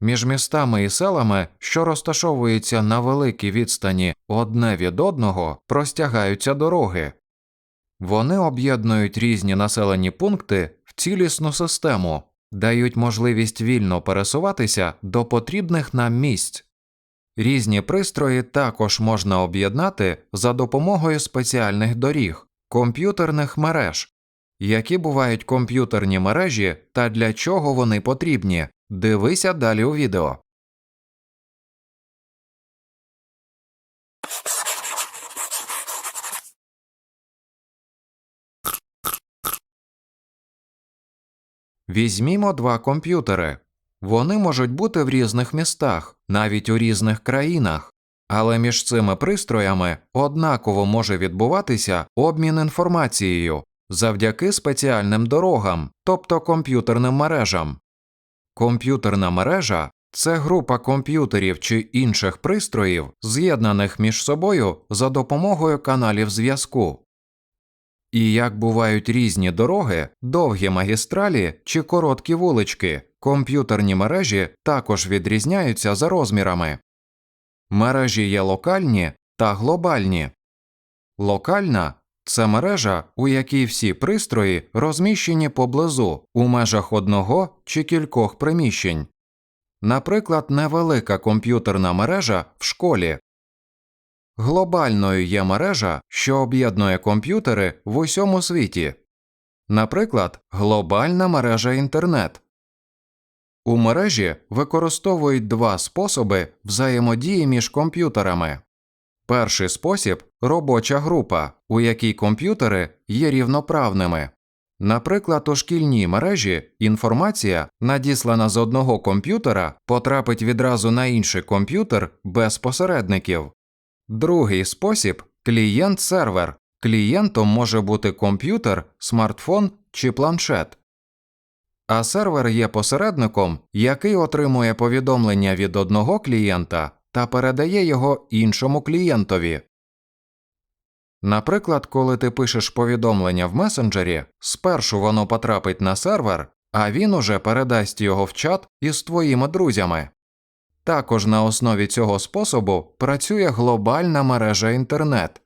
Між містами і селами, що розташовуються на великій відстані одне від одного, простягаються дороги. Вони об'єднують різні населені пункти в цілісну систему, дають можливість вільно пересуватися до потрібних нам місць. Різні пристрої також можна об'єднати за допомогою спеціальних доріг, комп'ютерних мереж. Які бувають комп'ютерні мережі та для чого вони потрібні? Дивися далі у відео. Візьмімо два комп'ютери. Вони можуть бути в різних містах, навіть у різних країнах, але між цими пристроями однаково може відбуватися обмін інформацією завдяки спеціальним дорогам, тобто комп'ютерним мережам. Комп'ютерна мережа це група комп'ютерів чи інших пристроїв, з'єднаних між собою за допомогою каналів зв'язку. І як бувають різні дороги, довгі магістралі чи короткі вулички, комп'ютерні мережі також відрізняються за розмірами. Мережі є локальні та глобальні. Локальна це мережа, у якій всі пристрої розміщені поблизу у межах одного чи кількох приміщень. Наприклад, невелика комп'ютерна мережа в школі. Глобальною є мережа, що об'єднує комп'ютери в усьому світі. Наприклад, глобальна мережа інтернет. У мережі використовують два способи взаємодії між комп'ютерами. Перший спосіб робоча група, у якій комп'ютери є рівноправними. Наприклад, у шкільній мережі інформація, надіслана з одного комп'ютера, потрапить відразу на інший комп'ютер без посередників. Другий спосіб клієнт-сервер. Клієнтом може бути комп'ютер, смартфон чи планшет. А сервер є посередником, який отримує повідомлення від одного клієнта та передає його іншому клієнтові. Наприклад, коли ти пишеш повідомлення в месенджері, спершу воно потрапить на сервер, а він уже передасть його в чат із твоїми друзями. Також на основі цього способу працює глобальна мережа інтернет.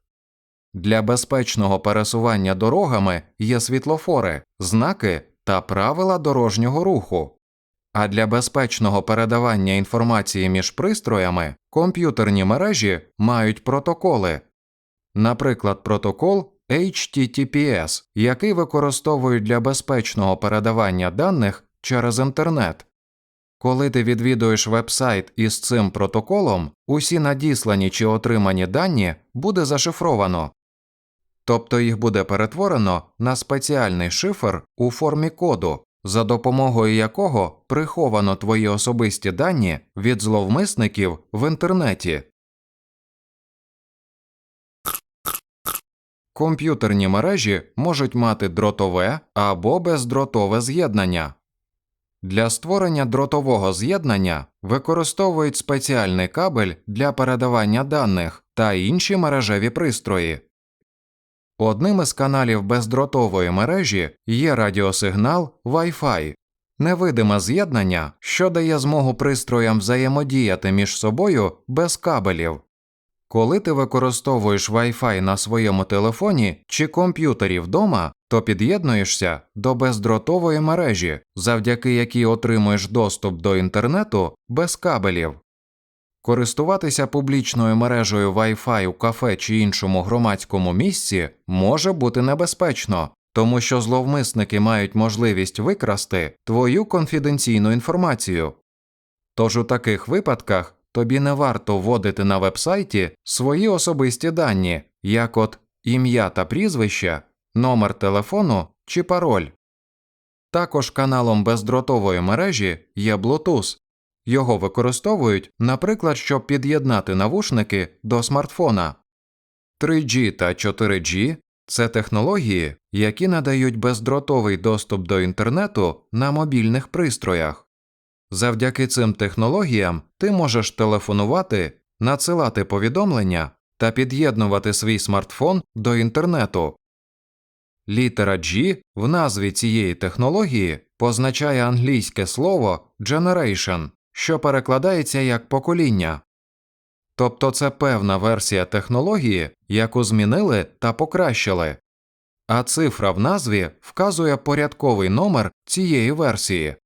Для безпечного пересування дорогами є світлофори, знаки та правила дорожнього руху. А для безпечного передавання інформації між пристроями комп'ютерні мережі мають протоколи, наприклад, протокол HTTPS, який використовують для безпечного передавання даних через інтернет. Коли ти відвідуєш вебсайт із цим протоколом, усі надіслані чи отримані дані буде зашифровано, тобто їх буде перетворено на спеціальний шифр у формі коду, за допомогою якого приховано твої особисті дані від зловмисників в інтернеті. Комп'ютерні мережі можуть мати дротове або бездротове з'єднання. Для створення дротового з'єднання використовують спеціальний кабель для передавання даних та інші мережеві пристрої. Одним із каналів бездротової мережі є радіосигнал Wi-Fi, невидиме з'єднання, що дає змогу пристроям взаємодіяти між собою без кабелів. Коли ти використовуєш Wi-Fi на своєму телефоні чи комп'ютері вдома, то під'єднуєшся до бездротової мережі, завдяки якій отримуєш доступ до інтернету без кабелів. Користуватися публічною мережею Wi-Fi у кафе чи іншому громадському місці може бути небезпечно, тому що зловмисники мають можливість викрасти твою конфіденційну інформацію. Тож у таких випадках тобі не варто вводити на вебсайті свої особисті дані, як от ім'я та прізвище, номер телефону чи пароль. Також каналом бездротової мережі є Bluetooth. Його використовують, наприклад, щоб під'єднати навушники до смартфона. 3G та 4G це технології, які надають бездротовий доступ до інтернету на мобільних пристроях. Завдяки цим технологіям ти можеш телефонувати, надсилати повідомлення та під'єднувати свій смартфон до інтернету. Літера G в назві цієї технології позначає англійське слово generation, що перекладається як покоління. Тобто це певна версія технології, яку змінили та покращили, а цифра в назві вказує порядковий номер цієї версії.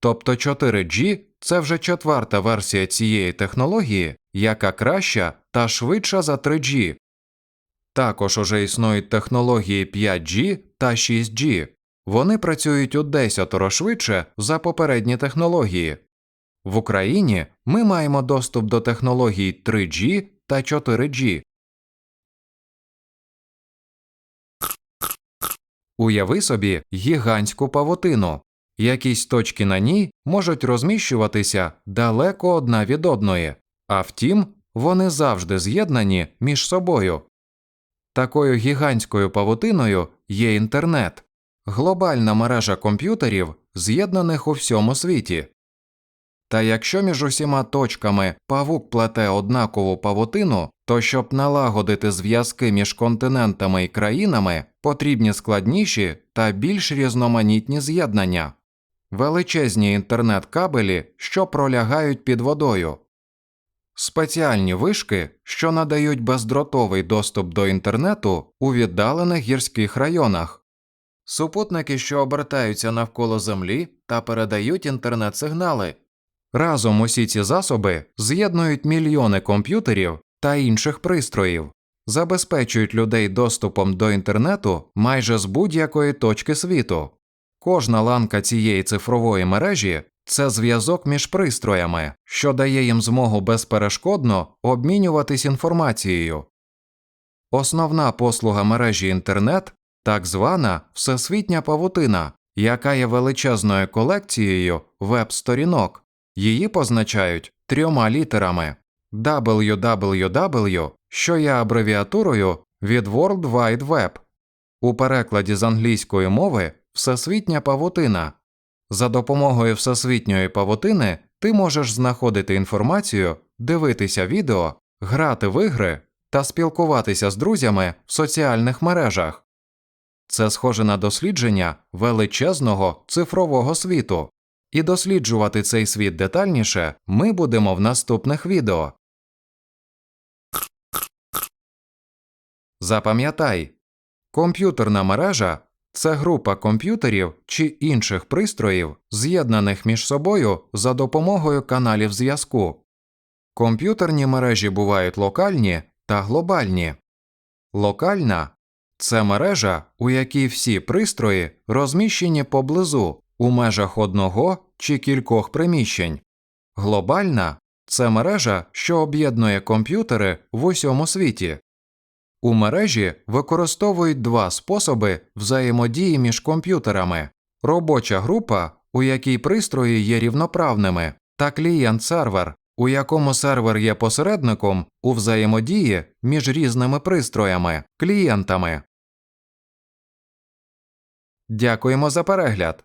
Тобто 4G це вже четверта версія цієї технології, яка краща та швидша за 3G. Також уже існують технології 5G та 6G. Вони працюють у десятеро швидше за попередні технології. В Україні ми маємо доступ до технологій 3G та 4G. Уяви собі гігантську павутину. Якісь точки на ній можуть розміщуватися далеко одна від одної, а втім, вони завжди з'єднані між собою. Такою гігантською павутиною є інтернет, глобальна мережа комп'ютерів, з'єднаних у всьому світі. Та якщо між усіма точками павук плете однакову павутину, то щоб налагодити зв'язки між континентами і країнами, потрібні складніші та більш різноманітні з'єднання, величезні інтернет-кабелі, що пролягають під водою, спеціальні вишки, що надають бездротовий доступ до інтернету у віддалених гірських районах, супутники, що обертаються навколо Землі та передають інтернет-сигнали. Разом усі ці засоби з'єднують мільйони комп'ютерів та інших пристроїв, забезпечують людей доступом до інтернету майже з будь-якої точки світу. Кожна ланка цієї цифрової мережі це зв'язок між пристроями, що дає їм змогу безперешкодно обмінюватись інформацією. Основна послуга мережі інтернет так звана всесвітня павутина, яка є величезною колекцією веб-сторінок. Її позначають трьома літерами www, що є абревіатурою від World Wide Web. У перекладі з англійської мови Всесвітня павутина. За допомогою всесвітньої павутини ти можеш знаходити інформацію, дивитися відео, грати в ігри та спілкуватися з друзями в соціальних мережах. Це схоже на дослідження величезного цифрового світу. І досліджувати цей світ детальніше ми будемо в наступних відео. Запам'ятай, комп'ютерна мережа це група комп'ютерів чи інших пристроїв, з'єднаних між собою за допомогою каналів зв'язку. Комп'ютерні мережі бувають локальні та глобальні. Локальна це мережа, у якій всі пристрої розміщені поблизу у межах одного чи кількох приміщень. Глобальна це мережа, що об'єднує комп'ютери в усьому світі. У мережі використовують два способи взаємодії між комп'ютерами робоча група, у якій пристрої є рівноправними, та клієнт-сервер, у якому сервер є посередником у взаємодії між різними пристроями, клієнтами. Дякуємо за перегляд.